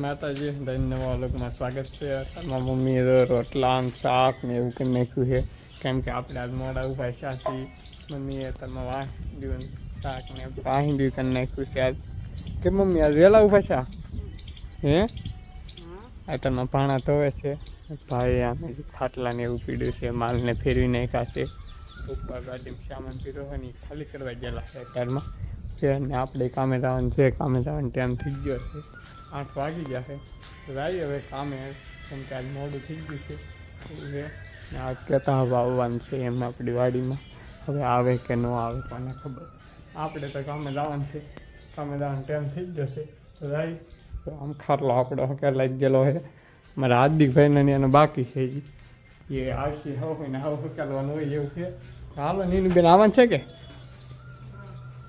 માતાજી, ધન્યવાદ લોકોમાં સ્વાગત છે. તમારા મમ્મીએ રોટલા શાક ને એવું કરી નાખ્યું છે. કેમ કે આપણે આજ મોડા ઊભા શાસી મમ્મીએ તમે વાંધ્યું શાક ને વાંધ્યું કરી નાખ્યું છે આજ. કે મમ્મી, આજ વહેલા ઊભા છે? હે? તમે પાણા ધોવે છે? ભાઈ આમે ખાટલાને એવું પીડ્યું છે માલને ફેરવી નાખ્યા છે. ઉપર ગાડી સામાન પીરો ખાલી કરવા ગયેલા છે ઘરમાં. છે અને આપણે કામે જવાનું છે, કામે જવાનો ટાઈમ થઈ ગયો છે. આઠ વાગી ગયા છે. તો જાય હવે કામે, કેમ કે આજ મોડું થઈ ગયું છે. છે. ને આજ કહેતા હવે આવવાનું છે એમ આપણી વાડીમાં. હવે આવે કે ન આવે કોને ખબર. આપણે તો કામે જવાનું છે. કામે જવાનો ટાઈમ થઈ જશે તો જાય તો આમ ખાટલો આપણો હકે લાગી ગયેલો છે. મારા હાર્દિકભાઈને એનો બાકી છે એ આવશે, હવે ને આવું હકેલવાનું હોય એવું છે. હાલો નીનુબેન આવવાનું છે કે?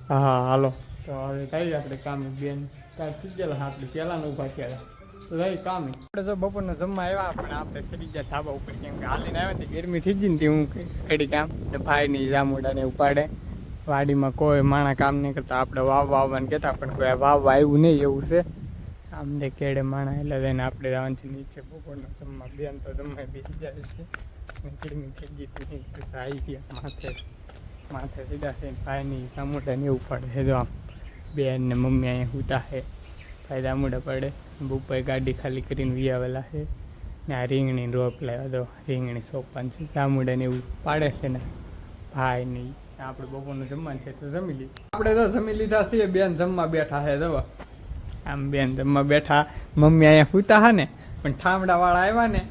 હા હા હાલો. તો હવે કઈ આપણે કામ બેન કાંઈ થઈ ગયેલા આપણે પહેલાં ઊભા થયા રહી કામ. આપણે જો બપોરનો જમવા આવ્યા પણ આપણે ચડી ગયા ધાબા ઉપર કેમ કે હાલીને આવ્યા ને ગરમી થઈ ગઈ ને તે હું કડી કામ ને ભાઈની જામુડાને ઉપાડે વાડીમાં કોઈ માણા કામ નહીં કરતા આપણે વાવ વાવવાનું કહેતા પણ કોઈ વાવવા આવ્યું નહીં એવું છે. આમને કેડે માણા એટલે લઈને આપણે જવાનું છે નીચે બપોરનો જમવા. બેન તો જમવા બેસી જાય છે. ગરમી થઈ ગઈ હતી આવી ગયા માથે. માથે સીધા છે ભાઈની સામુડાને એવું પડે છે જો આમ. બેન ને મમ્મી અહીંયા હુતા છે ભાઈ સામુડા પડે. બુપાઈ ગાડી ખાલી કરીને વિયાવેલા છે. ને આ રીંગણી રોપ લાવ્યા તો રીંગણી સોપાન છે. સામુડાને એવું પાડે છે ને ભાઈ નહીં આપણે બપોરનું જમવાનું છે તો જમી લીધું આપણે તો જમી લીધા છીએ બેન જમવા બેઠા છે જવા આમ બેન જમવા બેઠા મમ્મી અહીંયા હુતા હા ને પણ ઠામડા વાળા આવ્યા ને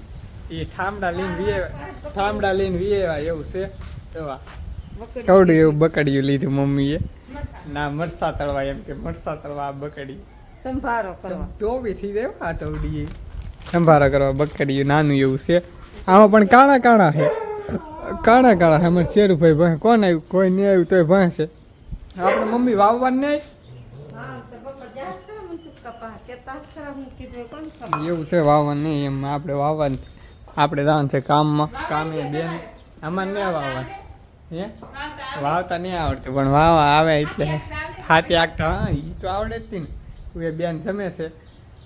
એ ઠામડા લઈને વી આવ્યા ઠામડા લઈને વી એવું છે દવા કવડું એવું બકડ્યું લીધું મમ્મીએ. ના મરસા તળવા એમ કે મરસા તળવા બકડી સંભારો કરવા. ટોપી થઈ દેવા તવડી સંભારો કરવા બકડ્યું નાનું એવું છે. આમાં પણ કાણા કાણા છે. કાણા કાણા છે. અમારે શેરુભાઈ ભાઈ કોણ આવ્યું કોઈ નહીં આવ્યું તોય ભાઈ છે. આપણે મમ્મી વાવવાનું નહીં? એવું છે વાવવાનું નહીં એમ. આપણે વાવવાનું. આપણે જવાનું છે કામમાં. કામે બેન. આમાં નહીં વાવવાનું. વાવતા નહીં આવડતું પણ વાવ આવે એટલે હાથે આગતા હા એ તો આવડે જ ને. એ બેન જમે છે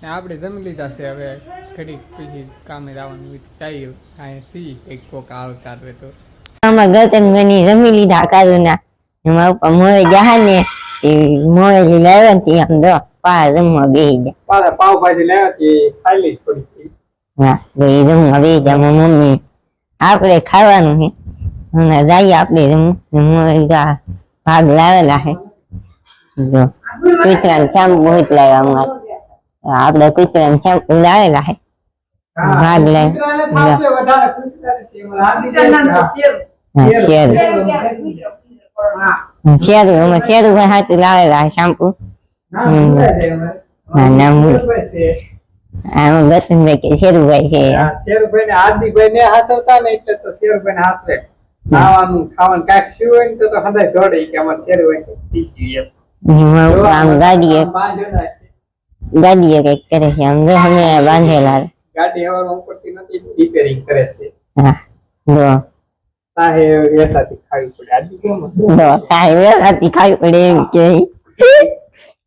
ને આપણે જમી લીધા છે હવે ઘડીક પછી કામે જવાનું ચાલ્યું અહીંયા સી એક કોક આવતા હવે તો. આમાં ગતન બની રમી લીધા કારુના એમાં ઉપર મોએ ગયા ને એ મોએ લાવ્યા ને આમ દો પા રમવા બેહી ગયા. પાવ પાવભાજી લેવા તે લઈ થોડી હા તો એ રમવા બેહી ગયા. મમ્મી આપણે ખાવાનું છે રમવું ને ભાગ લાવેલા છે જો, કૂતરાને ચાંપ બહુ લાવ્યા અમારે આપણે કૂતરાને ચાંપ લાવેલા છે ભાગ લઈ હા શેર શેરું અમે શેરું ભાઈ હાથે લાવેલા છે શેમ્પુ. ના ના મૂળ આમાં ગતનભાઈ શેરુભાઈ છે. શેરુભાઈ ને ને ને ને ખાવાનું ખાવાનું કાંઈક શું હોય ને તો તો હદાય દોડે કે અમારે શેરુભાઈ થઈ ગયું એમાં. ઉપર આમ ગાડીએ એમ બાંધ્યો ના છે. ગાડીએ કંઈક કરે છે આમ જો અમે બાંધેલા ગાડી હવામાં ઉપરથી નથી રિપેરિંગ કરે છે. હા જો. સાહે એસાથી ખાવી પડે. આજે કેમ? જો કાંઈ વેરાથી ખાવી પડે એમ કે.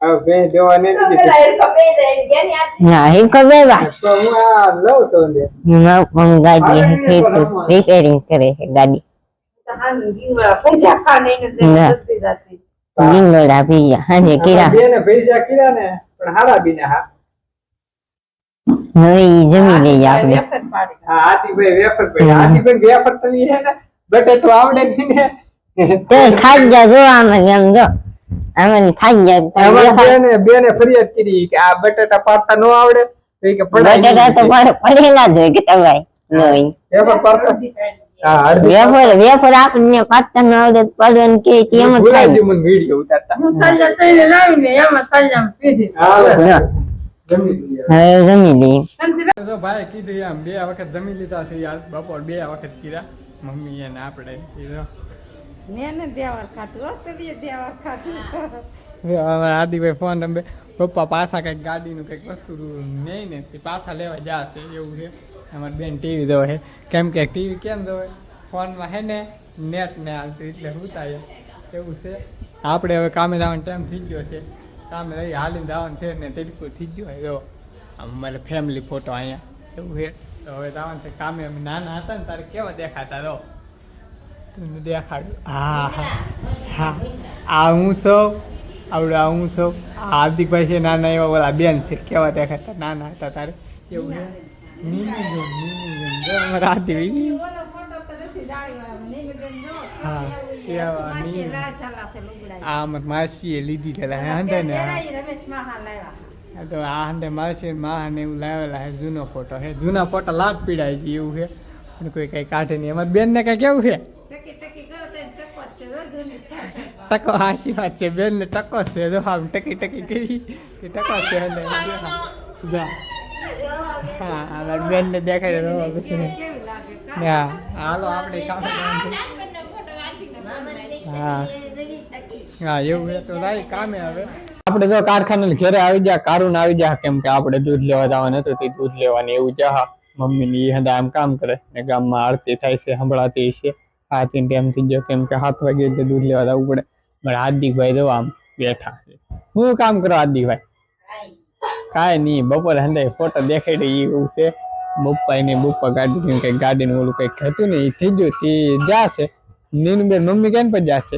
હવે બે નથી ના હે ખબર બા તો હું આ લઉં છું ને. એમાં ઉપર આમ રિપેરિંગ કરે છે ગાડી. ખાને ના. લીંગોડા પીજા હાજે કીરા. બે ને ભેજા કર્યા ને પણ હારા બી હા. હવે ઈ જમી લઈએ આપણે. હા હાથીભાઈ વેફર પડ્યા હાથીભાઈ વેફર તો હે ને બટેટું આવડે નહીં ને. તો ખાઈ જા જો આમાં એમ જો. આમાં ખાઈ જા બેને બેને ફરિયાદ કરી કે આ બટેટા પાડતા નો આવડે. તો કે તો પડેલા જ હોય કે તવાય વેફર પાડતા વેફર વેફર આપણને પાતતા ન આવડે તો કે એમ જ થાય. મને વીડિયો ઉતારતા. જો, જમી લીધી. હવે જમી લઈએ. તો ભાઈ કીધું આમ બે વખત જમી લીધા છે યાર બપોર બે વખત ચીરા મમ્મી અને આપણે કીધું મેં ને દેવાર ખાતું હો તો બે દેવાર ખાતું હવે આદિભાઈ ફોન રમે પપ્પા પાછા કંઈક ગાડીનું કંઈક વસ્તુ નહીં ને પાછા લેવા જશે એવું છે. અમારી બેન ટીવી જોવે છે. કેમ કે ટીવી કેમ જોવે? ફોનમાં હે ને નેટ ને આવતું એટલે હું થાય એવું છે. આપણે હવે કામે જવાનો ટાઈમ થઈ ગયો છે. કામે રહી હાલીને જવાનું છે ને તડકું થઈ ગયું હોય આમ અમારે ફેમિલી ફોટો અહીંયા. એવું છે. તો હવે જવાનું છે કામે. અમે નાના હતા ને, તારે કેવા દેખાતા રહો? તમને દેખાડું. હા હા હા. આ હું છું. આવડે આ હું છું. હાર્દિકભાઈ છે, નાના એવા ઓલા બેન છે. કેવા દેખાતા? નાના હતા તારે. એવું માસીએ લીધી તો આ હંધે માસી ને એવું લાવેલા હે જૂનો ફોટો હે. જૂના ફોટો લાટ પીડાય છે એવું છે અને કોઈ કઈ કાઢે નહીં અમારી બેન ને કઈ કેવું છે ટકી હાશી વાત છે બેન ને ટકો છે જો આમ ટકી ટકી કરી ટકો છે હા અમારી બેન ને દેખાય રહો કેવી કેવી લાગે કા? હા હાલો આપણે કામ હા હા. એવું તો રાઈ કામે હવે આપણે જો કારખાને ઘરે આવી જા કારું આવી જા કેમ કે આપણે દૂધ લેવા જવાનું હતું તે દૂધ લેવાની એવું જા મમ્મી ની હંદા આમ કામ કરે ને ગામમાં આરતી થાય છે સંભળાતી છે. આરતી ટાઈમ થઈ ગયો કેમ કે હાથ વાગે દૂધ લેવા જવું પડે. પણ હાર્દિકભાઈ જો આમ બેઠા છે. હું કામ કરો હાર્દિકભાઈ? કાંઈ નહીં, બપોરે હંદે ફોટો દેખાડી એવું છે. બપ્પા ને બપ્પા ગાડી કઈ ગાડી ઓલું કંઈક હતું ને એ થઈ ગયું તે જશે. નીનુબેન મમ્મી કેમ પર જશે.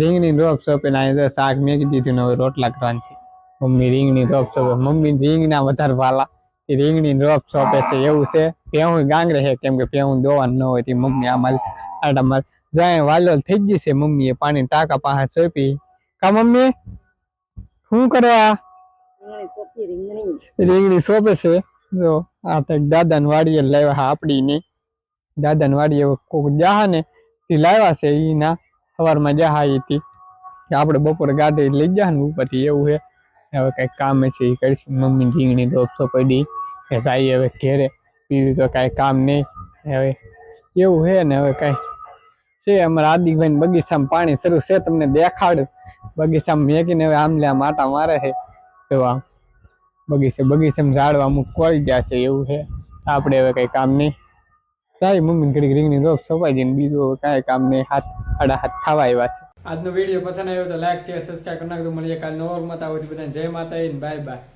રીંગણી રોપ સોપે ના શાક મેકી દીધું હવે રોટલા કરવાનું છે. મમ્મી રીંગણી રોપ સોપે મમ્મી રીંગણા વધારે વાલા. રીંગણી રોપ સોપે છે એવું છે. પેહું ગાંગરે છે, કેમ કે પેહું દોવાનું ન હોય તે મમ્મી આમાં આટામાં જાય, વાલોલ થઈ ગઈ છે મમ્મી એ પાણી ટાંકા પાસે સોંપી. કા મમ્મી? શું કરવા રીંગણી સોંપે છે? જો આ તો દાદા ને વાડીએ લાવ્યા હા આપડી ને. દાદા ને વાડીએ કોક જાહા ને તે લાવ્યા છે ઈ ના. સવારમાં જાહા ઈ તી. કે આપણે બપોરે ગાડી લઈ જા ને ઉપરથી એવું છે હવે કઈ કામ છે એ કરીશું. મમ્મી રીંગણી રોપસો પડી. કે જાય હવે ઘેરે બીજું તો કાંઈ કામ નહીં. હવે એવું છે ને હવે કાંઈ છે. અમારા હાર્દિકભાઈ ને બગીચામાં પાણી શરૂ છે તમને દેખાડું. બગીચામાં મેકીને હવે આમ લે માટા મારે છે. જોવા બગીચે બગીચામાં ઝાડવા અમુક કોઈ ગયા છે એવું છે. આપણે હવે કઈ કામ નહીં. સારી મમ્મી ઘડી રીંગણી રોપ સપાઈ જઈને બીજું કાંઈ કામ નહીં. હાથ આડા હાથ થવા આવ્યા છે. આજનો વીડિયો પસંદ આવ્યો તો લાઈક શેર સબસ્ક્રાઈબ કરી નાખજો. મળીએ કાલ નવો મત આવો બધાને જય માતા બાય બાય